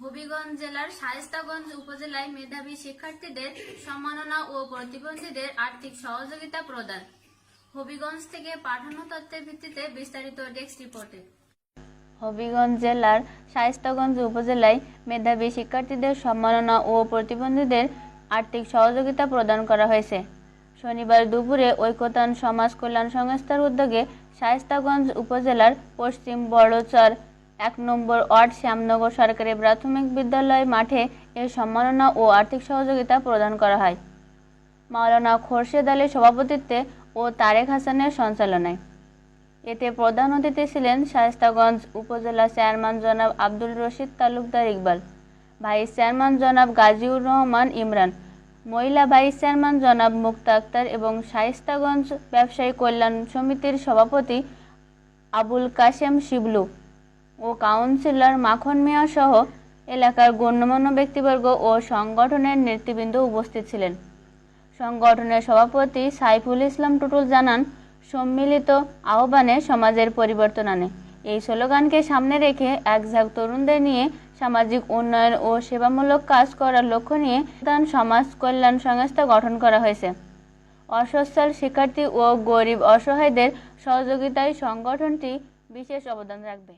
হবিগঞ্জ জেলার শায়েস্তাগঞ্জ উপজেলায় মেধাবী শিক্ষার্থীদের সম্মাননা ও প্রতিবন্ধীদের আর্থিক সহযোগিতা প্রদান। হবিগঞ্জ থেকে পাঠানো তথ্যের ভিত্তিতে বিস্তারিত ডেস্ক রিপোর্টে। হবিগঞ্জ জেলার শায়েস্তাগঞ্জ উপজেলায় মেধাবী শিক্ষার্থীদের সম্মাননা ও প্রতিবন্ধীদের আর্থিক সহযোগিতা প্রদান করা হয়েছে। শনিবার দুপুরে ঐকতান সমাজ কল্যাণ সংস্থার উদ্যোগে শায়েস্তাগঞ্জ উপজেলার পশ্চিম বড়চর এক নম্বর ওয়ার্ড শ্যামনগর সরকারি প্রাথমিক বিদ্যালয় মাঠে এ সম্মাননা ও আর্থিক সহযোগিতা প্রদান করা হয়। মাওলানা খোরশেদ আলীর সভাপতিত্বে ও তারেক হাসানের সঞ্চালনায়। এতে প্রধান অতিথি ছিলেন শায়েস্তাগঞ্জ উপজেলা চেয়ারম্যান জনাব আব্দুল রশিদ তালুকদার ইকবাল, ভাইস চেয়ারম্যান জনাব গাজীউর রহমান ইমরান, মহিলা ভাইস চেয়ারম্যান জনাব মুক্তা আক্তার এবং শায়েস্তাগঞ্জ ব্যবসায়ী কল্যাণ সমিতির সভাপতি আবুল কাশেম শিবলু। ও কাউন্সিলর মাখন মিয়া সহ এলাকার গণ্যমান্য ব্যক্তিবর্গ ও সংগঠনের নেতৃবৃন্দ উপস্থিত ছিলেন। সংগঠনের সভাপতি সাইফুল ইসলাম টুটুল জানান, সম্মিলিত আহ্বানে সমাজের পরিবর্তন আনে। এই স্লোগানকে সামনে রেখে একঝাঁক তরুণদের নিয়ে সামাজিক উন্নয়ন ও সেবামূলক কাজ করার লক্ষ্য নিয়ে প্রধান সমাজ কল্যাণ সংস্থা গঠন করা হয়েছে। অসচ্ছল শিক্ষার্থী ও গরিব অসহায়দের সহযোগিতায় সংগঠনটি বিশেষ অবদান রাখবে।